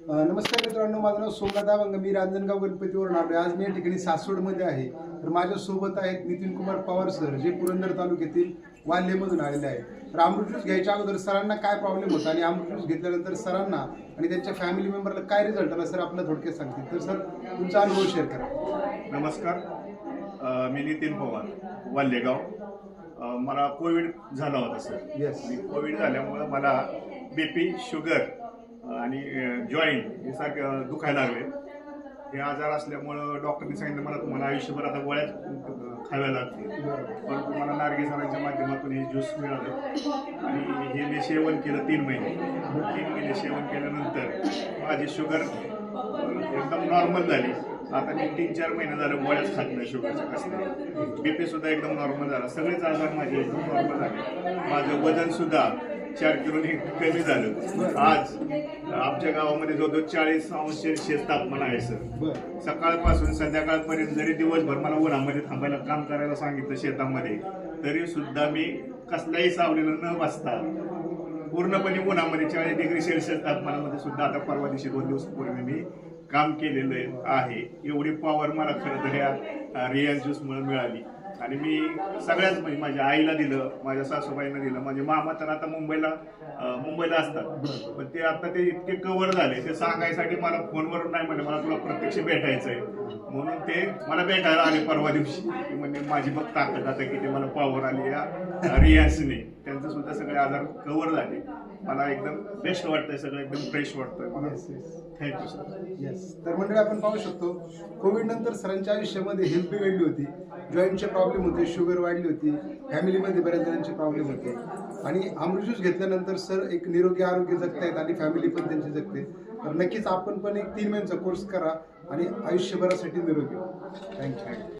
नमस्कार मित्रांनो माझं नाव सोमनाथ दावंग मी रांजणगाव गणपतीवरून आलो आज मी या ठिकाणी सासवडमध्ये आहे. तर माझ्या सोबत आहेत नितीन कुमार पवार सर जे पुरंदर तालुक्यातील वाल्हेमधून आलेले आहेत. तर अमृत ज्यूस घ्यायच्या अगोदर सरांना काय प्रॉब्लेम होता आणि अमृत ज्यूस घेतल्यानंतर सरांना आणि त्यांच्या फॅमिली मेंबरला काय रिझल्ट आला सर आपल्याला थोडक्यात सांगतील. तर सर तुमचा अनुभव शेअर करा. नमस्कार. मी नितीन पवार वाल्हेगाव. मला कोविड झाला होता सर. आणि कोविड झाल्यामुळं मला बी पी शुगर आणि जॉईंट हे सारखे दुखायला लागले. हे आजार असल्यामुळं डॉक्टरने सांगितलं मला तुम्हाला आयुष्यभर आता गोळ्याच खाव्या लागतील. परंतु मला नार्गे सरांच्या माध्यमातून हे ज्यूस मिळालं. आणि हे मी सेवन केलं तीन महिने. तीन महिने सेवन केल्यानंतर माझी शुगर एकदम नॉर्मल झाली. आता मी तीन चार महिने झालं गोळ्याच खात नाही शुगरचं कसं बीपी सुद्धा एकदम नॉर्मल झाला. सगळेच आजार माझे एकदम नॉर्मल झाले. माझं वजनसुद्धा चार किलोने कमी झालं. आज आमच्या गावामध्ये जवळजवळ चाळीस अंश सेल्सिअस तापमान आहे सर. सकाळपासून संध्याकाळपर्यंत जरी दिवसभर मला उन्हामध्ये थांबायला काम करायला सांगितलं शेतामध्ये तरी सुद्धा मी कसल्याही सावलीला न बसता पूर्णपणे उन्हामध्ये चाळीस डिग्री सेल्सिअस तापमानामध्ये सुद्धा आता परवा दिवशी दोन दिवसापूर्वी मी काम केलेलं आहे. एवढी पॉवर मला खरं तर या रिअल ज्यूसमुळे मिळाली. आणि मी सगळ्याच म्हणजे माझ्या आईला दिलं माझ्या सासूबाईंना दिलं माझे मामा तर आता मुंबईला मुंबईला असतात. पण ते आता ते इतके कव्हर झाले ते सांगायसाठी मला फोनवर नाही म्हणले मला तुला प्रत्यक्ष भेटायचं आहे म्हणून ते मला भेटायला आले परवा दिवशी. म्हणजे माझी बघ ताकद आता की ते मला पॉवर आली या रियासने त्यांचं सुद्धा सगळे आजार कव्हर झाले. मला एकदम बेस्ट वाटतंय सगळं एकदम फ्रेश वाटतंय. मला yes yes thank you sir yes तर मंडळी आपण पाहू शकतो कोविड नंतर सरांच्या आयुष्यामध्ये हेल्थ बिघडली होती जॉईंटचे प्रॉब्लेम होते शुगर वाढली होती फॅमिलीमध्ये बऱ्याच जणांचे प्रॉब्लेम होते. आणि अमृत ज्यूस घेतल्यानंतर सर एक निरोगी आरोग्य जगतायत आणि फॅमिली पण त्यांची जगते. तर नक्कीच आपण पण एक तीन महिन्याचा कोर्स करा आणि आयुष्यभरासाठी निरोगी थँक्यू